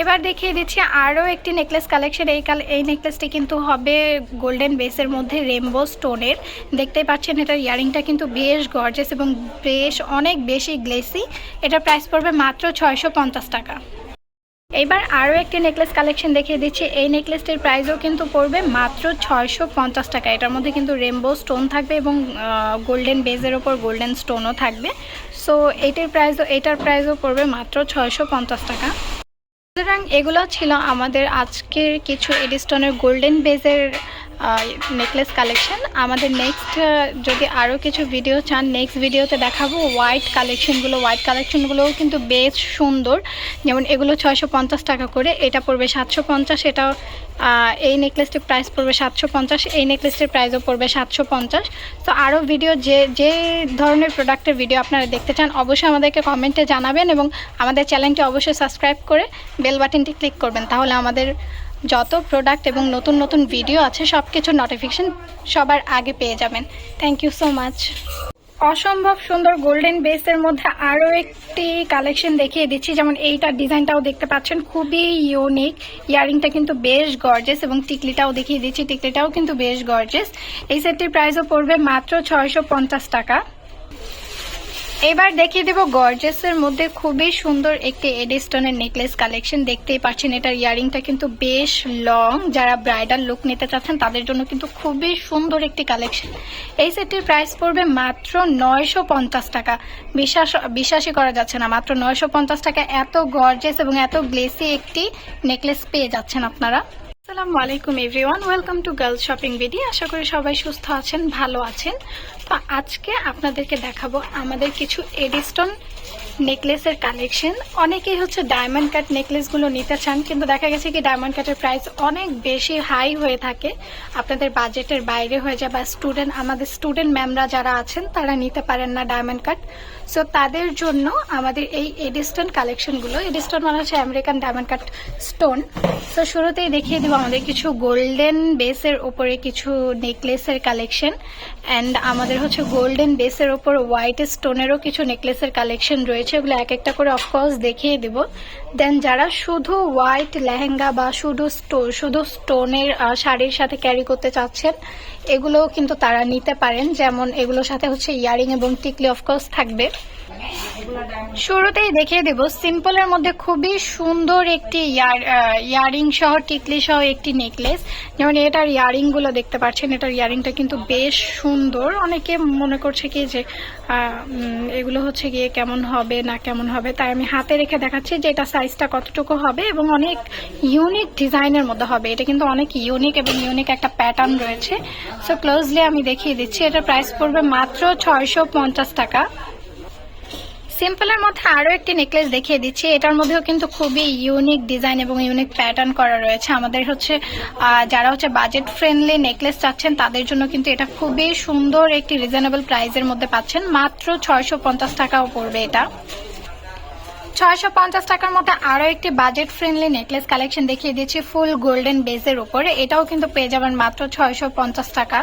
এবার দেখিয়ে দিচ্ছি আরও একটি নেকলেস কালেকশন এই কাল এই নেকলেসটি কিন্তু হবে গোল্ডেন বেসের মধ্যে রেমবো স্টোনের দেখতেই পাচ্ছেন, এটার ইয়ারিংটা কিন্তু বেশ গর্জেস এবং বেশ অনেক বেশি গ্লেসি এটার প্রাইস পড়বে মাত্র ছয়শো পঞ্চাশ টাকা। এবার আরও একটি নেকলেস কালেকশন দেখিয়ে দিচ্ছি। এই নেকলেসটির প্রাইসও কিন্তু পড়বে মাত্র ছয়শো পঞ্চাশ টাকা। এটার মধ্যে কিন্তু রেমবো স্টোন থাকবে এবং গোল্ডেন বেজের ওপর গোল্ডেন স্টোনও থাকবে। সো এটির প্রাইসও এটার প্রাইসও পড়বে মাত্র ছয়শো পঞ্চাশ টাকা। সুতরাং এগুলো ছিল আমাদের আজকের কিছু এডিস্টনের গোল্ডেন বেজের নেকলেস কালেকশন আমাদের নেক্সট যদি আরও কিছু ভিডিও চান নেক্সট ভিডিওতে দেখাবো হোয়াইট কালেকশনগুলো হোয়াইট কালেকশনগুলোও কিন্তু বেশ সুন্দর। যেমন এগুলো ছয়শো পঞ্চাশ টাকা করে। এটা পড়বে সাতশো পঞ্চাশ এটা এই নেকলেসটির প্রাইস পড়বে সাতশো পঞ্চাশ, এই নেকলেসটির প্রাইসও পড়বে সাতশো পঞ্চাশ। তো আরও ভিডিও যে যে ধরনের প্রোডাক্টের ভিডিও আপনারা দেখতে চান, অবশ্যই আমাদেরকে কমেন্টে জানাবেন এবং আমাদের চ্যানেলটি অবশ্যই সাবস্ক্রাইব করে বেল বাটনটি ক্লিক করবেন। তাহলে আমাদের যত প্রোডাক্ট এবং নতুন নতুন ভিডিও আছে সব কিছুর নোটিফিকেশন সবার আগে পেয়ে যাবেন। থ্যাংক ইউ সো মাচ অসম্ভব সুন্দর গোল্ডেন বেসের মধ্যে আরও একটি কালেকশন দেখিয়ে দিচ্ছি। যেমন এইটার ডিজাইনটাও দেখতে পাচ্ছেন, খুবই ইউনিক ইয়ারিংটা কিন্তু বেশ গর্জেস এবং টিকলিটাও দেখিয়ে দিচ্ছি, টিকলিটাও কিন্তু বেশ গর্জেস এই সেটটির প্রাইসও পড়বে মাত্র ছয়শো পঞ্চাশ টাকা। এবার দেখিয়ে দেবো গর্জেসের মধ্যে খুবই সুন্দর একটি এডিস্টনের নেকলেস কালেকশন দেখতেই পাচ্ছেন, এটার ইয়ারিংটা কিন্তু বেশ লং যারা ব্রাইডাল লুক নিতে চাচ্ছেন, তাদের জন্য কিন্তু খুবই সুন্দর একটি কালেকশন এই সেটটির প্রাইস পড়বে মাত্র নয়শো পঞ্চাশ টাকা। বিশ্বাস, বিশ্বাসই করা যাচ্ছে না, মাত্র নয়শো পঞ্চাশ টাকা। এত গর্জেস এবং এত গ্লেসি একটি নেকলেস পেয়ে যাচ্ছেন আপনারা। আসসালামু আলাইকুম everyone welcome to girls shopping BD আশা করি সবাই সুস্থ আছেন, ভালো আছেন। তো আজকে আপনাদেরকে দেখাবো আমাদের কিছু এডিস্টন নেকলেসের কালেকশন। অনেকেই হচ্ছে ডায়মন্ড কাট নেকলেসগুলো নিতে চান, কিন্তু দেখা গেছে কি ডায়মন্ড কাটের প্রাইস অনেক বেশি হাই হয়ে থাকে। আপনাদের বাজেটের বাইরে হয়ে যায় বা স্টুডেন্ট আমাদের স্টুডেন্ট ম্যামরা যারা আছেন, তারা নিতে পারেন না ডায়মন্ড কাট সো তাদের জন্য আমাদের এই এডিস্টন কালেকশনগুলো এডিস্টন মানে হচ্ছে American diamond cut stone so শুরুতেই দেখিয়ে দিব আমাদের কিছু গোল্ডেন বেসের ওপরে কিছু নেকলেসের কালেকশন অ্যান্ড আমাদের হচ্ছে গোল্ডেন বেসের ওপর হোয়াইট স্টোনেরও কিছু নেকলেসের কালেকশন রয়েছে ওগুলো এক একটা করে অফকোর্স দেখিয়ে দেব। দেন যারা শুধু হোয়াইট লেহেঙ্গা বা শুধু শুধু স্টোনের শাড়ির সাথে ক্যারি করতে চাচ্ছেন, এগুলোও কিন্তু তারা নিতে পারেন। যেমন এগুলোর সাথে হচ্ছে ইয়ারিং এবং টিকলি অফকোর্স থাকবে। শুরুতেই দেখিয়ে দেব, সিম্পলের মধ্যে খুবই সুন্দর একটি ইয়ার ইয়ারিং সহ, টিকলি সহ একটি নেকলেস। যেমন এটার ইয়ারিংগুলো দেখতে পাচ্ছেন, এটার ইয়ারিংটা কিন্তু বেশ সুন্দর। অনেকে মনে করছে কি যে এগুলো হচ্ছে গিয়ে কেমন হবে না কেমন হবে, তাই আমি হাতে রেখে দেখাচ্ছি যে এটা সাইজটা কতটুকু হবে এবং অনেক ইউনিক ডিজাইনের মধ্যে হবে। এটা কিন্তু অনেক ইউনিক এবং ইউনিক একটা প্যাটার্ন রয়েছে। সো ক্লোজলি আমি দেখিয়ে দিচ্ছি, এটার প্রাইস পড়বে মাত্র ছয়শো পঞ্চাশ টাকা। সিম্পলের মধ্যে আরও একটি নেকলেস দেখিয়ে দিচ্ছি। এটার মধ্যেও কিন্তু খুবই ইউনিক ডিজাইন এবং ইউনিক প্যাটার্ন করা রয়েছে। আমাদের হচ্ছে যারা হচ্ছে বাজেট ফ্রেন্ডলি নেকলেস চাচ্ছেন, তাদের জন্য কিন্তু এটা খুবই সুন্দর একটি রিজনেবল প্রাইসের মধ্যে পাচ্ছেন। মাত্র ছয়শো পঞ্চাশ টাকাও পড়বে এটা। ছয়শো পঞ্চাশ টাকার মধ্যে আরও একটি বাজেট ফ্রেন্ডলি নেকলেস কালেকশন দেখিয়ে দিচ্ছি ফুল গোল্ডেন বেসের উপরে। এটাও কিন্তু পেয়ে যাবেন মাত্র ছয়শো পঞ্চাশ টাকা।